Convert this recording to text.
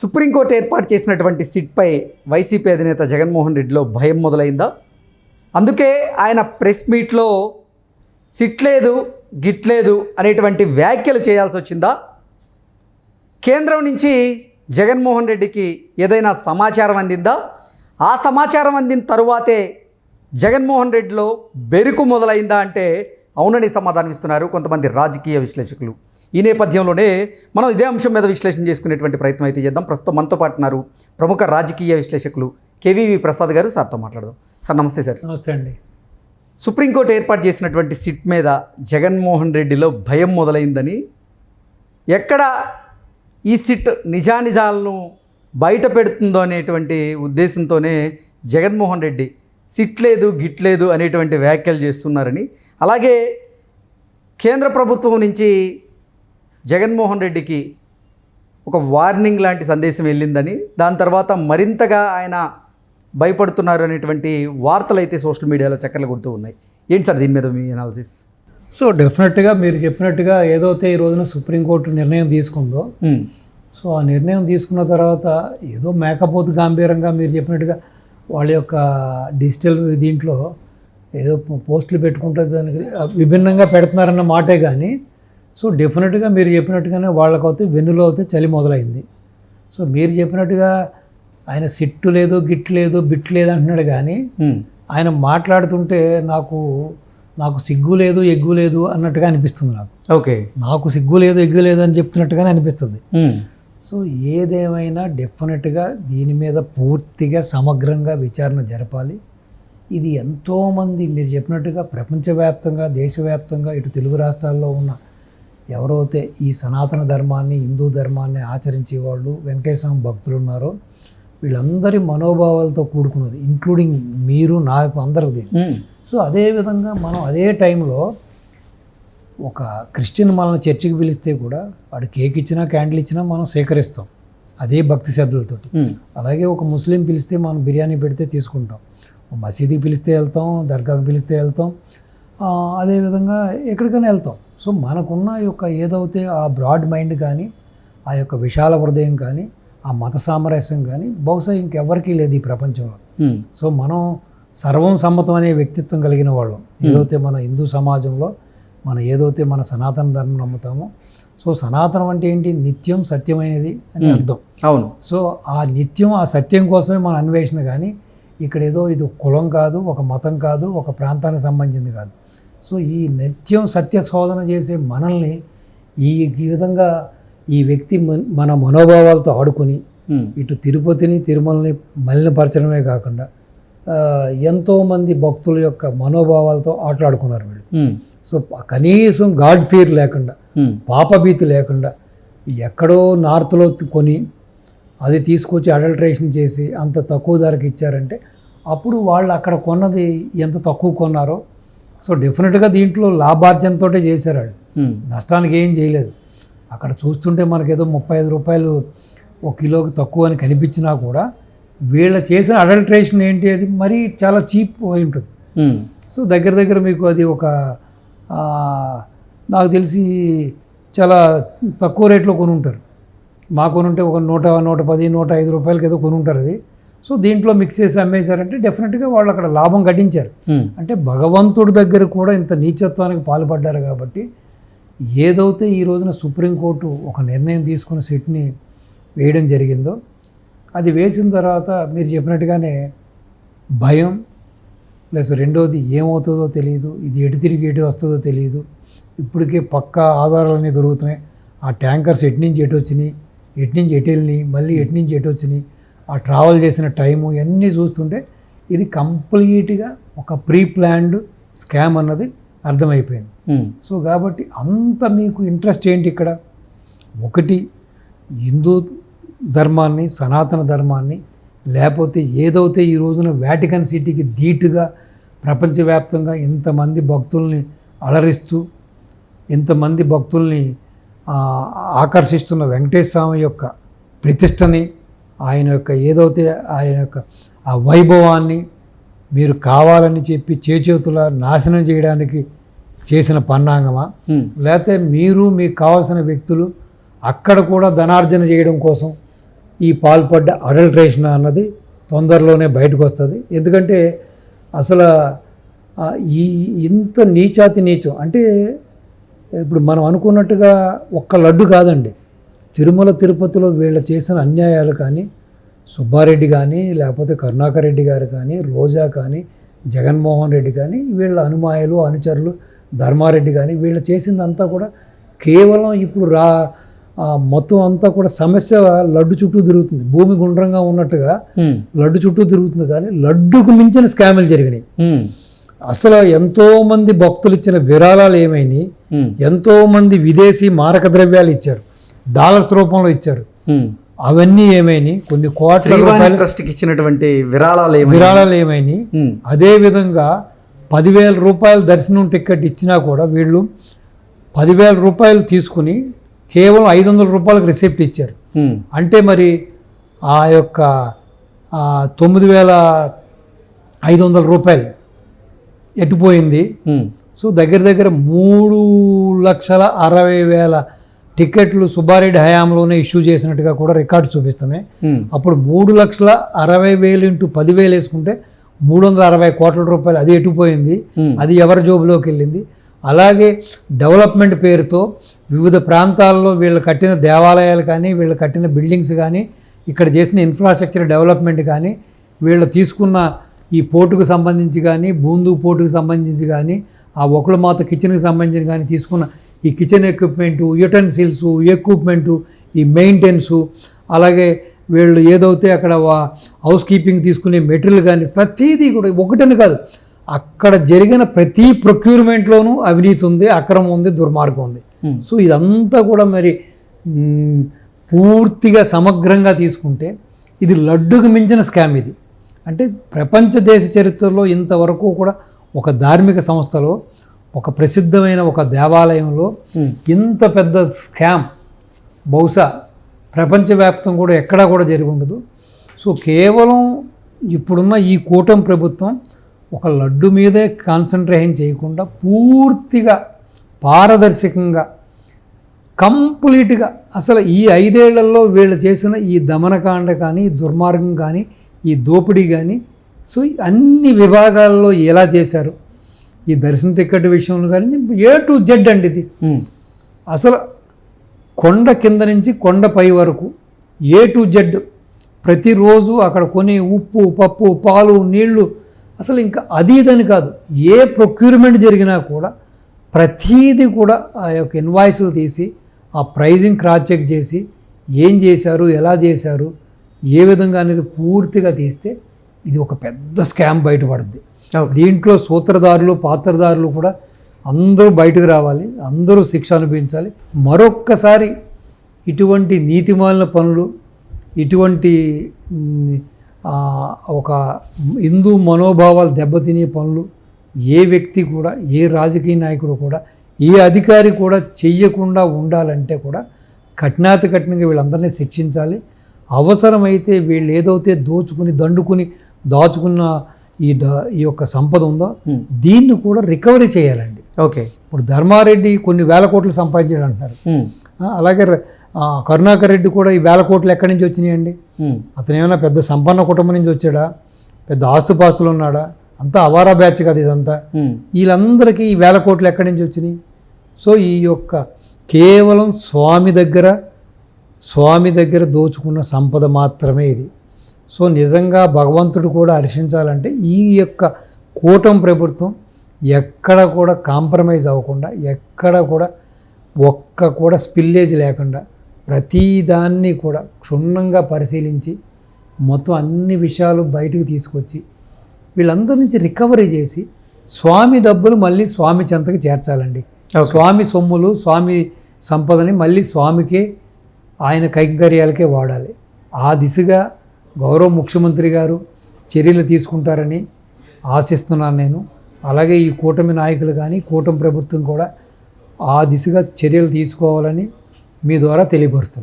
Supreme court ఏర్పాటు చేసినటువంటి సిట్పై YCP అధినేత జగన్మోహన్ రెడ్డిలో భయం మొదలైందా? అందుకే ఆయన ప్రెస్ మీట్లో సిట్ లేదు గిట్లేదు అనేటువంటి వ్యాఖ్యలు చేయాల్సి వచ్చిందా? కేంద్రం నుంచి జగన్మోహన్ రెడ్డికి ఏదైనా సమాచారం అందిందా? ఆ సమాచారం అందిన తరువాతే జగన్మోహన్ రెడ్డిలో బెరుకు మొదలైందా అంటే అవునని సమాధానం ఇస్తున్నారు కొంతమంది రాజకీయ విశ్లేషకులు. ఈ నేపథ్యంలోనే మనం ఇదే అంశం మీద విశ్లేషణ చేసుకునేటువంటి ప్రయత్నం అయితే చేద్దాం. ప్రస్తుతం మనతో పాటు ఉన్నారు ప్రముఖ రాజకీయ విశ్లేషకులు కేవీవి ప్రసాద్ గారు. సార్తో మాట్లాడదాం. సార్ నమస్తే సార్. నమస్తే అండి. సుప్రీంకోర్టు ఏర్పాటు చేసినటువంటి సిట్ మీద జగన్మోహన్ రెడ్డిలో భయం మొదలైందని ఎక్కడ ఈ సిట్ నిజానిజాలను బయట పెడుతుందో అనేటువంటి ఉద్దేశంతోనే జగన్మోహన్ రెడ్డి సిట్ లేదు గిట్ లేదు అనేటువంటి వ్యాఖ్యలు చేస్తున్నారని. అలాగే కేంద్ర ప్రభుత్వం నుంచి జగన్మోహన్ రెడ్డికి ఒక వార్నింగ్ లాంటి సందేశం వెళ్ళిందని దాని తర్వాత మరింతగా ఆయన భయపడుతున్నారు అనేటువంటి వార్తలు అయితే సోషల్ మీడియాలో చక్కర్లు కొడుతూ ఉన్నాయి. ఏంటి సార్ దీని మీద మీ అనాలిసిస్ సో డెఫినెట్గా మీరు చెప్పినట్టుగా ఏదైతే ఈ రోజున సుప్రీంకోర్టు నిర్ణయం తీసుకుందో సో ఆ నిర్ణయం తీసుకున్న తర్వాత ఏదో మేకపోతు గాంభీరంగా మీరు చెప్పినట్టుగా వాళ్ళ యొక్క డిజిటల్ దీంట్లో ఏదో పోస్టులు పెట్టుకుంటే దానికి విభిన్నంగా పెడుతున్నారన్న మాటే కానీ సో డెఫినెట్గా మీరు చెప్పినట్టుగానే వాళ్ళకైతే వెన్నులో అయితే చలి మొదలైంది. సో మీరు చెప్పినట్టుగా ఆయన సిట్టు లేదు గిట్ లేదు బిట్ లేదు అంటున్నాడు కానీ ఆయన మాట్లాడుతుంటే నాకు నాకు సిగ్గు లేదు ఎగ్గు లేదు అన్నట్టుగా అనిపిస్తుంది నాకు. ఓకే. నాకు సిగ్గు లేదు ఎగ్గు లేదు అని చెప్తున్నట్టుగానే అనిపిస్తుంది. సో ఏదేమైనా డెఫినెట్గా దీని మీద పూర్తిగా సమగ్రంగా విచారణ జరపాలి. ఇది ఎంతోమంది మీరు చెప్పినట్టుగా ప్రపంచవ్యాప్తంగా దేశవ్యాప్తంగా ఇటు తెలుగు రాష్ట్రాల్లో ఉన్న ఎవరైతే ఈ సనాతన ధర్మాన్ని హిందూ ధర్మాన్ని ఆచరించే వాళ్ళు వెంకటేశ్వర భక్తులు ఉన్నారో వీళ్ళందరి మనోభావాలతో కూడుకున్నది ఇంక్లూడింగ్ మీరు నాకు అందరిది. సో అదేవిధంగా మనం అదే టైంలో ఒక క్రిస్టియన్ మనల్ని చర్చికి పిలిస్తే కూడా వాడు కేక్ ఇచ్చినా క్యాండిల్ ఇచ్చినా మనం స్వీకరిస్తాం అదే భక్తి శ్రద్ధలతోటి. అలాగే ఒక ముస్లిం పిలిస్తే మనం బిర్యానీ పెడితే తీసుకుంటాం మసీదుకి పిలిస్తే వెళ్తాం దర్గాకి పిలిస్తే వెళ్తాం అదేవిధంగా ఎక్కడికైనా వెళ్తాం. సో మనకున్న యొక్క ఏదైతే ఆ బ్రాడ్ మైండ్ కానీ ఆ యొక్క విశాల హృదయం కానీ ఆ మత సామరస్యం కానీ బహుశా ఇంకెవ్వరికీ లేదు ఈ ప్రపంచంలో. సో మనం సర్వం సమ్మతం అనే వ్యక్తిత్వం కలిగిన వాళ్ళం. ఏదైతే మన హిందూ సమాజంలో మనం ఏదైతే మన సనాతన ధర్మం నమ్ముతామో సో సనాతనం అంటే ఏంటి? నిత్యం సత్యమైనది అని అర్థం. అవును. సో ఆ నిత్యం ఆ సత్యం కోసమే మన అన్వేషణ కానీ ఇక్కడ ఏదో ఇది కులం కాదు ఒక మతం కాదు ఒక ప్రాంతానికి సంబంధించింది కాదు. సో ఈ నిత్యం సత్య శోధన చేసే మనల్ని ఈ ఈ విధంగా ఈ వ్యక్తి మన- మన మనోభావాలతో ఆడుకొని ఇటు తిరుపతిని తిరుమలని మలినపరచడమే కాకుండా ఎంతోమంది భక్తుల యొక్క మనోభావాలతో ఆటలాడుకున్నారు వీళ్ళు. సో కనీసం గాడ్ ఫీర్ లేకుండా పాపభీతి లేకుండా ఎక్కడో నార్త్లో కొని అది తీసుకొచ్చి అడల్ట్రేషన్ చేసి అంత తక్కువ ధరకి ఇచ్చారంటే అప్పుడు వాళ్ళు అక్కడ కొన్నది ఎంత తక్కువ కొన్నారో సో డెఫినెట్గా దీంట్లో లాభార్జనతోటే చేశారు వాళ్ళు. నష్టానికి ఏం చేయలేదు. అక్కడ చూస్తుంటే మనకేదో ముప్పై ఐదు రూపాయలు ఒక కిలోకి తక్కువ అని కనిపించినా కూడా వీళ్ళ చేసిన అడల్ట్రేషన్ ఏంటి అది మరీ చాలా చీప్ అయి ఉంటుంది. సో దగ్గర దగ్గర మీకు అది ఒక నాకు తెలిసి చాలా తక్కువ రేట్లో కొని ఉంటారు మా కొనుంటే ఒక నూట నూట పది నూట ఐదు రూపాయలకి ఏదో కొని ఉంటారు అది. సో దీంట్లో మిక్స్ చేసి అమ్మేశారంటే డెఫినెట్గా వాళ్ళు అక్కడ లాభం గడించారు. అంటే భగవంతుడి దగ్గర కూడా ఇంత నీచత్వానికి పాల్పడ్డారు కాబట్టి ఏదైతే ఈ రోజున సుప్రీంకోర్టు ఒక నిర్ణయం తీసుకుని సిట్ని వేయడం జరిగిందో అది వేసిన తర్వాత మీరు చెప్పినట్టుగానే భయం ప్లస్ రెండోది ఏమవుతుందో తెలియదు ఇది ఎటు తిరిగి ఎటు వస్తుందో తెలియదు ఇప్పటికే పక్కా ఆధారాలన్నీ దొరుకుతున్నాయి. ఆ ట్యాంకర్స్ ఎటు నుంచి ఎటు వచ్చినాయి ఎటు నుంచి ఎటు వెళ్ళినాయి మళ్ళీ ఎటు నుంచి ఎటు వచ్చినాయి ఆ ట్రావెల్ చేసిన టైము ఇవన్నీ చూస్తుంటే ఇది కంప్లీట్గా ఒక ప్రీ ప్లాన్డ్ స్కామ్ అన్నది అర్థమైపోయింది. సో కాబట్టి అంత మీకు ఇంట్రెస్ట్ ఏంటి ఇక్కడ? ఒకటి హిందూ ధర్మాన్ని సనాతన ధర్మాన్ని లేకపోతే ఏదైతే ఈ రోజున వ్యాటికన్ సిటీకి ధీటుగా ప్రపంచవ్యాప్తంగా ఇంతమంది భక్తుల్ని అలరిస్తూ ఇంతమంది భక్తుల్ని ఆకర్షిస్తున్న వెంకటేశ్వర స్వామి యొక్క ప్రతిష్టని ఆయన యొక్క ఏదైతే ఆయన యొక్క ఆ వైభవాన్ని మీరు కావాలని చెప్పి చేచేతుల నాశనం చేయడానికి చేసిన పన్నాంగమా? లేకపోతే మీరు మీకు కావాల్సిన వ్యక్తులు అక్కడ కూడా ధనార్జన చేయడం కోసం ఈ పాల్పడ్డ అడల్ట్రేషన్ అన్నది తొందరలోనే బయటకు వస్తుంది ఎందుకంటే అసలు ఈ ఇంత నీచాతి నీచం అంటే ఇప్పుడు మనం అనుకున్నట్టుగా ఒక్క లడ్డు కాదండి. తిరుమల తిరుపతిలో వీళ్ళు చేసిన అన్యాయాలు కానీ సుబ్బారెడ్డి కానీ లేకపోతే కరుణాకర్ రెడ్డి గారు కానీ రోజా కానీ జగన్మోహన్ రెడ్డి కానీ వీళ్ళ అనుమాయులు అనుచరులు ధర్మారెడ్డి కానీ వీళ్ళు చేసిందంతా కూడా కేవలం ఇప్పుడు రా మొత్తం అంతా కూడా సమస్య లడ్డు చుట్టూ తిరుగుతుంది. భూమి గుండ్రంగా ఉన్నట్టుగా లడ్డు చుట్టూ తిరుగుతుంది కానీ లడ్డుకు మించిన స్కాములు జరిగినాయి. అసలు ఎంతోమంది భక్తులు ఇచ్చిన విరాళాలు ఏమైనాయి? ఉమ్, ఎంతోమంది విదేశీ మారక ద్రవ్యాలు ఇచ్చారు. డాలర్స్ రూపంలో ఇచ్చారు. అవన్నీ ఏమైనాయి? కొన్ని కోట్ల రూపాయల ట్రస్ట్కి ఇచ్చినటువంటి విరాళాలు విరాళాలు ఏమైనాయి? అదే విధంగా పదివేల రూపాయల దర్శనం టికెట్ ఇచ్చినా కూడా వీళ్ళు పదివేల రూపాయలు తీసుకుని కేవలం ఐదు వందల రూపాయలకు రిసిప్ట్ ఇచ్చారు. అంటే మరి ఆ యొక్క తొమ్మిది వేల ఐదు వందల రూపాయలు ఎట్టుపోయింది సో దగ్గర దగ్గర మూడు లక్షల అరవై వేల టికెట్లు సుబ్బారెడ్డి హయాంలోనే ఇష్యూ చేసినట్టుగా కూడా రికార్డు చూపిస్తున్నాయి. అప్పుడు మూడు లక్షల అరవై వేలు ఇంటూ పదివేలు వేసుకుంటే మూడు వందల అరవై కోట్ల రూపాయలు అది ఎటుపోయింది. అది ఎవరి జోబులోకి వెళ్ళింది? అలాగే డెవలప్మెంట్ పేరుతో వివిధ ప్రాంతాల్లో వీళ్ళు కట్టిన దేవాలయాలు కానీ వీళ్ళు కట్టిన బిల్డింగ్స్ కానీ ఇక్కడ చేసిన ఇన్ఫ్రాస్ట్రక్చర్ డెవలప్మెంట్ కానీ వీళ్ళు తీసుకున్న ఈ పోర్టుకు సంబంధించి కానీ బూందు పోర్టుకు సంబంధించి కానీ ఆ ఒకళ్ళ మాత కిచెన్కి సంబంధించి కానీ తీసుకున్న ఈ కిచెన్ ఎక్విప్మెంటు యుటెన్సిల్స్ ఎక్విప్మెంటు ఈ మెయింటెనెన్సు అలాగే వీళ్ళు ఏదైతే అక్కడ హౌస్ కీపింగ్ తీసుకునే మెటీరియల్ కానీ ప్రతిదీ కూడా ఒకటని కాదు. అక్కడ జరిగిన ప్రతి ప్రొక్యూర్మెంట్లోనూ అవినీతి ఉంది అక్రమం ఉంది దుర్మార్గం ఉంది. Hmm. సో ఇదంతా కూడా మరి పూర్తిగా సమగ్రంగా తీసుకుంటే ఇది లడ్డుకు మించిన స్కామ్ ఇది. అంటే ప్రపంచ దేశ చరిత్రలో ఇంతవరకు కూడా ఒక ధార్మిక సంస్థలో ఒక ప్రసిద్ధమైన ఒక దేవాలయంలో ఇంత పెద్ద స్కామ్ బహుశా ప్రపంచవ్యాప్తం కూడా ఎక్కడా కూడా జరిగి ఉండదు. సో కేవలం ఇప్పుడున్న ఈ కూటమి ప్రభుత్వం ఒక లడ్డు మీదే కాన్సన్ట్రేషన్ చేయకుండా పూర్తిగా పారదర్శకంగా కంప్లీట్గా అసలు ఈ ఐదేళ్ళలో వీళ్ళు చేసిన ఈ దమనకాండ కానీ దుర్మార్గం కానీ ఈ దోపిడీ కానీ సో అన్ని విభాగాల్లో ఎలా చేశారు? ఈ దర్శన టికెట్ విషయంలో కానీ ఏ టు జెడ్ అండి ఇది. అసలు కొండ కింద నుంచి కొండ పై వరకు ఏ టు జెడ్ ప్రతిరోజు అక్కడ కొనే ఉప్పు పప్పు పాలు నీళ్ళు అసలు ఇంకా అది ఇదని కాదు. ఏ ప్రొక్యూర్మెంట్ జరిగినా కూడా ప్రతీది కూడా ఆ యొక్క ఇన్వాయిస్లు తీసి ఆ ప్రైజింగ్ క్రాస్ చెక్ చేసి ఏం చేశారు ఎలా చేశారు ఏ విధంగా అనేది పూర్తిగా తీస్తే ఇది ఒక పెద్ద స్కామ్ బయటపడుద్ది. దీంట్లో సూత్రధారులు పాత్రధారులు కూడా అందరూ బయటకు రావాలి అందరూ శిక్ష అనుభవించాలి. మరొక్కసారి ఇటువంటి నీతిమాలిన పనులు ఇటువంటి ఒక హిందూ మనోభావాలు దెబ్బతినే పనులు ఏ వ్యక్తి కూడా ఏ రాజకీయ నాయకుడు కూడా ఏ అధికారి కూడా చెయ్యకుండా ఉండాలంటే కూడా కఠినాతి కఠినంగా వీళ్ళందరినీ శిక్షించాలి. అవసరమైతే వీళ్ళు ఏదైతే దోచుకుని దండుకుని దాచుకున్న ఈ డ- ఈ యొక్క సంపద ఉందో? ఉమ్, దీన్ని కూడా రికవరీ చేయాలండి. ఓకే. ఇప్పుడు ధర్మారెడ్డి కొన్ని వేల కోట్లు సంపాదించాడు అంటున్నారు. ఆ, అలాగే కరుణాకర్ రెడ్డి కూడా ఈ వేల కోట్లు ఎక్కడి నుంచి వచ్చినాయండి? ఉమ్, అతను ఏమైనా పెద్ద సంపన్న కుటుంబం నుంచి వచ్చాడా? పెద్ద ఆస్తుపాస్తులు ఉన్నాడా? అంతా అవారా బ్యాచ్ కదా ఇదంతా. వీళ్ళందరికీ ఈ వేల కోట్లు ఎక్కడి నుంచి వచ్చినాయి? సో ఈ యొక్క కేవలం స్వామి దగ్గర స్వామి దగ్గర దోచుకున్న సంపద మాత్రమే ఇది. సో నిజంగా భగవంతుడు కూడా హర్షించాలంటే ఈ యొక్క కూటమి ప్రభుత్వం ఎక్కడ కూడా కాంప్రమైజ్ అవ్వకుండా ఎక్కడ కూడా ఒక్క కూడా స్పిల్లేజ్ లేకుండా ప్రతిదాన్ని కూడా క్షుణ్ణంగా పరిశీలించి మొత్తం అన్ని విషయాలు బయటకు తీసుకొచ్చి వీళ్ళందరి నుంచి రికవరీ చేసి స్వామి డబ్బులు మళ్ళీ స్వామి చెంతకు చేర్చాలండి. స్వామి సొమ్ములు స్వామి సంపదని మళ్ళీ స్వామికే ఆయన కైంకర్యాలకే వాడాలి ఆ దిశగా గౌరవ ముఖ్యమంత్రి గారు చర్యలు తీసుకుంటారని ఆశిస్తున్నాను నేను. అలాగే ఈ కూటమి నాయకులు కానీ కూటమి ప్రభుత్వం కూడా ఆ దిశగా చర్యలు తీసుకోవాలని మీ ద్వారా తెలియపరుస్తున్నాను.